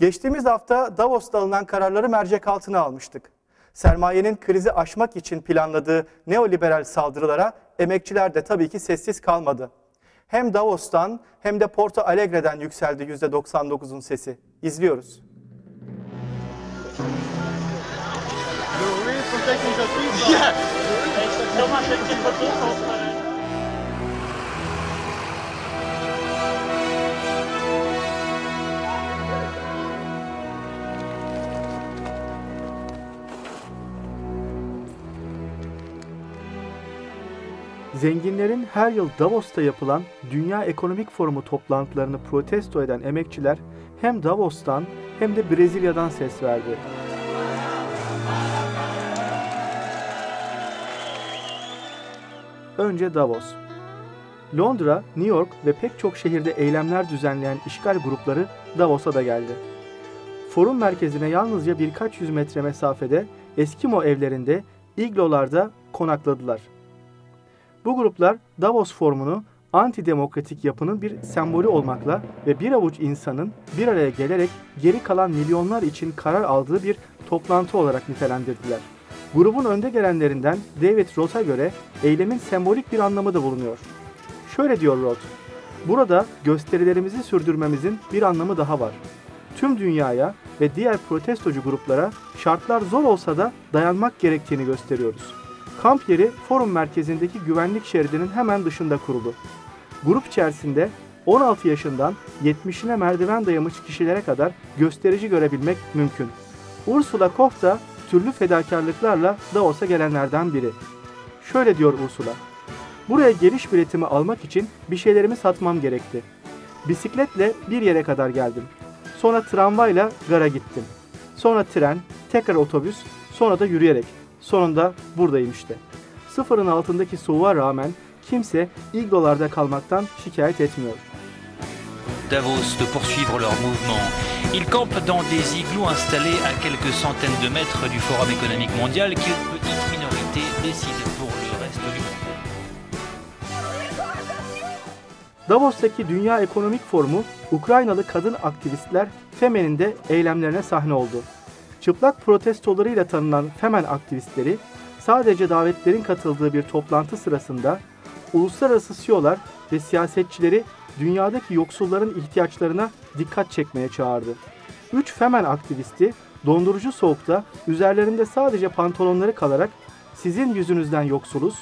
Geçtiğimiz hafta Davos'ta alınan kararları mercek altına almıştık. Sermayenin krizi aşmak için planladığı neoliberal saldırılara emekçiler de tabii ki sessiz kalmadı. Hem Davos'tan hem de Porto Alegre'den yükseldi %99'un sesi. İzliyoruz. Zenginlerin her yıl Davos'ta yapılan Dünya Ekonomik Forumu toplantılarını protesto eden emekçiler hem Davos'tan hem de Brezilya'dan ses verdi. Önce Davos. Londra, New York ve pek çok şehirde eylemler düzenleyen işgal grupları Davos'a da geldi. Forum merkezine yalnızca birkaç yüz metre mesafede Eskimo evlerinde, iglolarda konakladılar. Bu gruplar Davos formunu antidemokratik yapının bir sembolü olmakla ve bir avuç insanın bir araya gelerek geri kalan milyonlar için karar aldığı bir toplantı olarak nitelendirdiler. Grubun önde gelenlerinden David Roth'a göre eylemin sembolik bir anlamı da bulunuyor. Şöyle diyor Roth, Burada gösterilerimizi sürdürmemizin bir anlamı daha var. Tüm dünyaya ve diğer protestocu gruplara şartlar zor olsa da dayanmak gerektiğini gösteriyoruz. Kamp yeri forum merkezindeki güvenlik şeridinin hemen dışında kuruldu. Grup içerisinde 16 yaşından 70'ine merdiven dayamış kişilere kadar gösterici görebilmek mümkün. Ursula Koch da türlü fedakarlıklarla Davos'a gelenlerden biri. Şöyle diyor Ursula. Buraya geliş biletimi almak için bir şeylerimi satmam gerekti. Bisikletle bir yere kadar geldim. Sonra tramvayla gara gittim. Sonra tren, tekrar otobüs, sonra da yürüyerek. Sonunda buradayım işte. Sıfırın altındaki soğuğa rağmen kimse iglolarda kalmaktan şikayet etmiyor. Davos de poursuivre leur mouvement. Ils campent dans des igloos installés à quelques centaines de mètres du Forum économique mondial qu'une petite minorité décide pour le reste du monde. Davos'taki Dünya Ekonomik Forumu Ukraynalı kadın aktivistler Femen'in de eylemlerine sahne oldu. Çıplak protestolarıyla tanınan Femen aktivistleri sadece davetlerin katıldığı bir toplantı sırasında uluslararası CEO'lar ve siyasetçileri dünyadaki yoksulların ihtiyaçlarına dikkat çekmeye çağırdı. Üç Femen aktivisti dondurucu soğukta üzerlerinde sadece pantolonları kalarak sizin yüzünüzden yoksuluz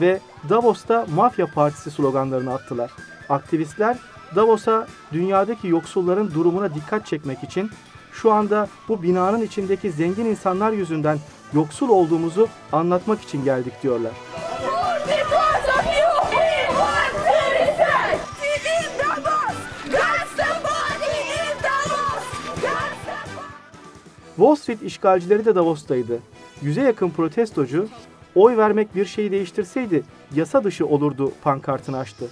ve Davos'ta Mafya Partisi sloganlarını attılar. Aktivistler Davos'a dünyadaki yoksulların durumuna dikkat çekmek için şu anda bu binanın içindeki zengin insanlar yüzünden yoksul olduğumuzu anlatmak için geldik diyorlar. Wall Street işgalcileri de Davos'taydı. Yüze yakın protestocu, oy vermek bir şeyi değiştirseydi yasa dışı olurdu pankartını açtı.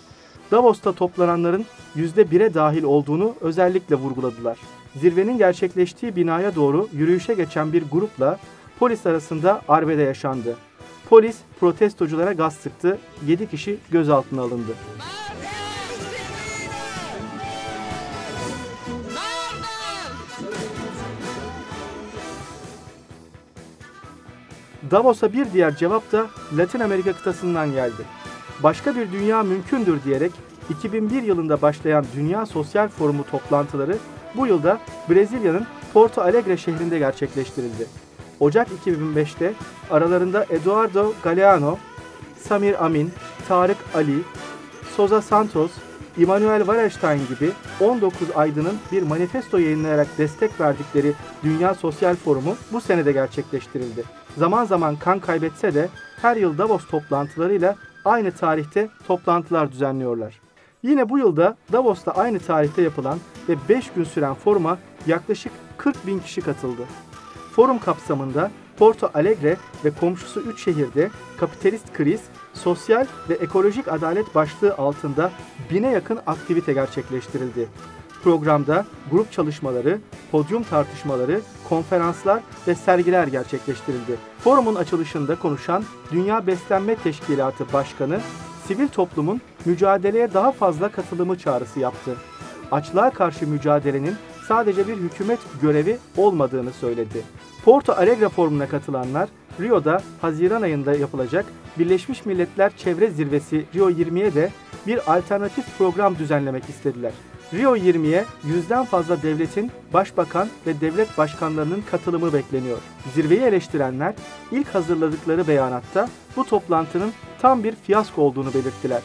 Davos'ta toplananların %1'e dahil olduğunu özellikle vurguladılar. Zirvenin gerçekleştiği binaya doğru yürüyüşe geçen bir grupla polis arasında arbede yaşandı. Polis protestoculara gaz sıktı, 7 kişi gözaltına alındı. Davos'a bir diğer cevap da Latin Amerika kıtasından geldi. Başka bir dünya mümkündür diyerek 2001 yılında başlayan Dünya Sosyal Forumu toplantıları bu yılda Brezilya'nın Porto Alegre şehrinde gerçekleştirildi. Ocak 2005'te aralarında Eduardo Galeano, Samir Amin, Tarık Ali, Souza Santos, Immanuel Wallerstein gibi 19 aydının bir manifesto yayınlayarak destek verdikleri Dünya Sosyal Forumu bu senede gerçekleştirildi. Zaman zaman kan kaybetse de her yıl Davos toplantılarıyla aynı tarihte toplantılar düzenliyorlar. Yine bu yılda Davos'ta aynı tarihte yapılan ve 5 gün süren foruma yaklaşık 40 bin kişi katıldı. Forum kapsamında Porto Alegre ve komşusu 3 şehirde kapitalist kriz, sosyal ve ekolojik adalet başlığı altında bine yakın aktivite gerçekleştirildi. Programda grup çalışmaları, podyum tartışmaları, konferanslar ve sergiler gerçekleştirildi. Forumun açılışında konuşan Dünya Beslenme Teşkilatı Başkanı, sivil toplumun mücadeleye daha fazla katılımı çağrısı yaptı. Açlığa karşı mücadelenin sadece bir hükümet görevi olmadığını söyledi. Porto Alegre Forumu'na katılanlar Rio'da Haziran ayında yapılacak Birleşmiş Milletler Çevre Zirvesi Rio 20'ye de bir alternatif program düzenlemek istediler. Rio 20'ye yüzden fazla devletin başbakan ve devlet başkanlarının katılımı bekleniyor. Zirveyi eleştirenler ilk hazırladıkları beyanatta bu toplantının tam bir fiyasko olduğunu belirttiler.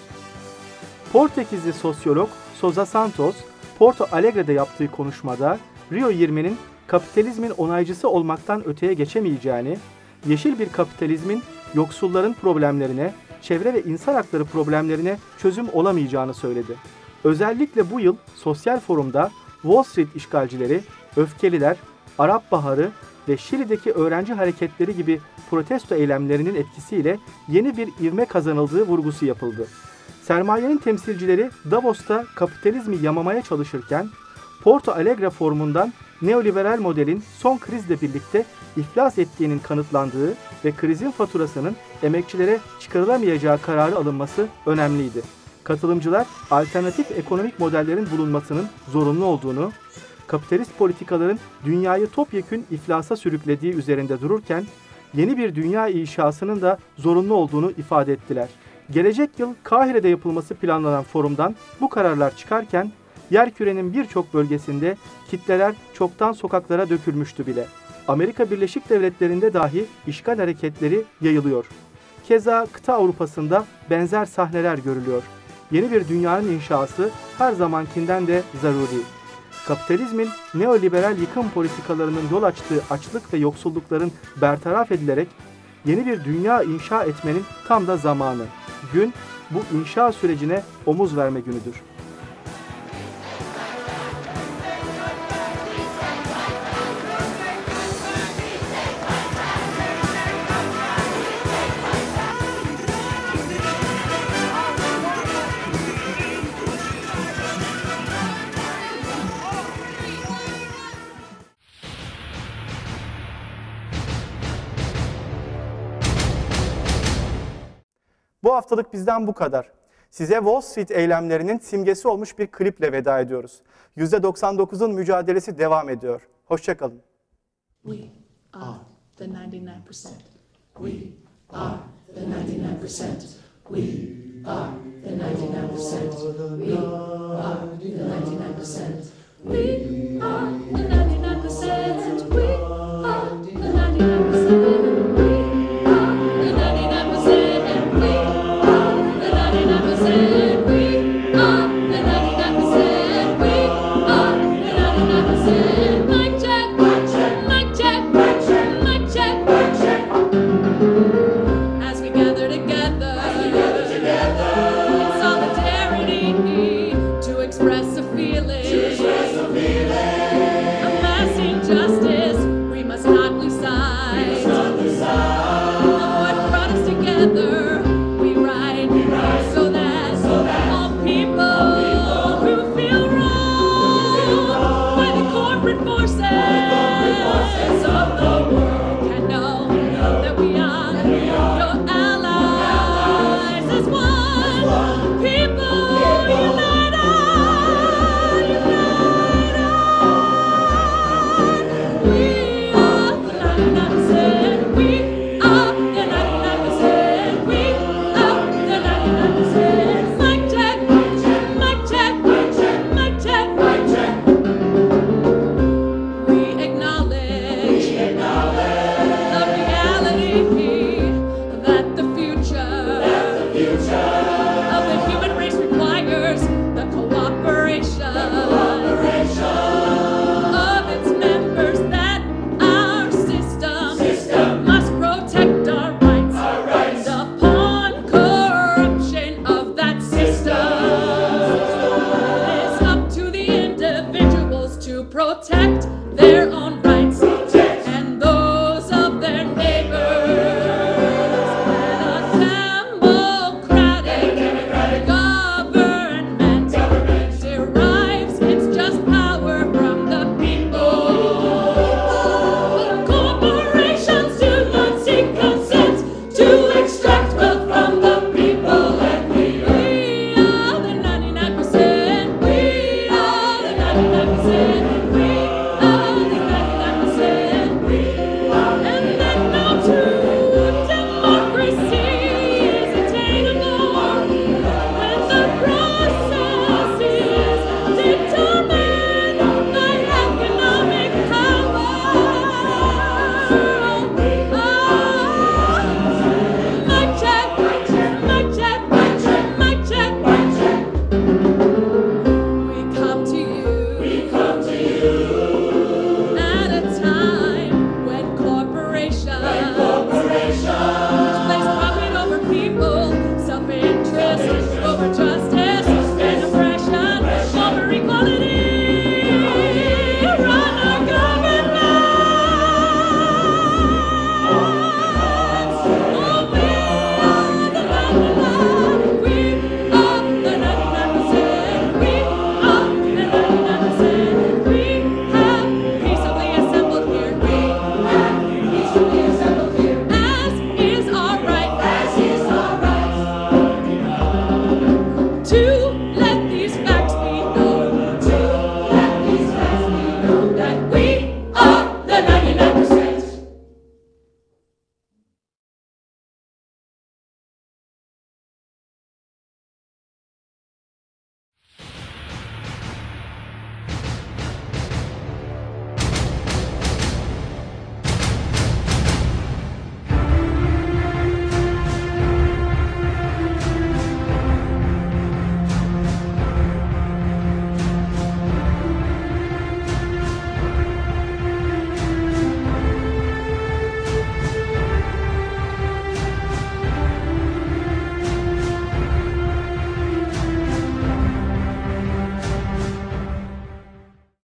Portekizli sosyolog Sousa Santos, Porto Alegre'de yaptığı konuşmada Rio 20'nin kapitalizmin onaycısı olmaktan öteye geçemeyeceğini, yeşil bir kapitalizmin yoksulların problemlerine, çevre ve insan hakları problemlerine çözüm olamayacağını söyledi. Özellikle bu yıl sosyal forumda Wall Street işgalcileri, öfkeliler, Arap Baharı ve Şili'deki öğrenci hareketleri gibi protesto eylemlerinin etkisiyle yeni bir ivme kazanıldığı vurgusu yapıldı. Sermayenin temsilcileri Davos'ta kapitalizmi yamamaya çalışırken Porto Alegre forumundan neoliberal modelin son krizle birlikte iflas ettiğinin kanıtlandığı ve krizin faturasının emekçilere çıkarılamayacağı kararı alınması önemliydi. Katılımcılar alternatif ekonomik modellerin bulunmasının zorunlu olduğunu, kapitalist politikaların dünyayı topyekün iflasa sürüklediği üzerinde dururken yeni bir dünya inşasının da zorunlu olduğunu ifade ettiler. Gelecek yıl Kahire'de yapılması planlanan forumdan bu kararlar çıkarken yerkürenin birçok bölgesinde kitleler çoktan sokaklara dökülmüştü bile. Amerika Birleşik Devletleri'nde dahi işgal hareketleri yayılıyor. Keza kıta Avrupa'sında benzer sahneler görülüyor. Yeni bir dünyanın inşası her zamankinden de zaruri. Kapitalizmin neoliberal yıkım politikalarının yol açtığı açlık ve yoksullukların bertaraf edilerek yeni bir dünya inşa etmenin tam da zamanı. Gün bu inşa sürecine omuz verme günüdür. Haftalık bizden bu kadar. Size Wall Street eylemlerinin simgesi olmuş bir kliple veda ediyoruz. %99'un mücadelesi devam ediyor. Hoşçakalın. We are the 99%. We are the 99%. We are the 99%. We are the 99%. We are the 99%.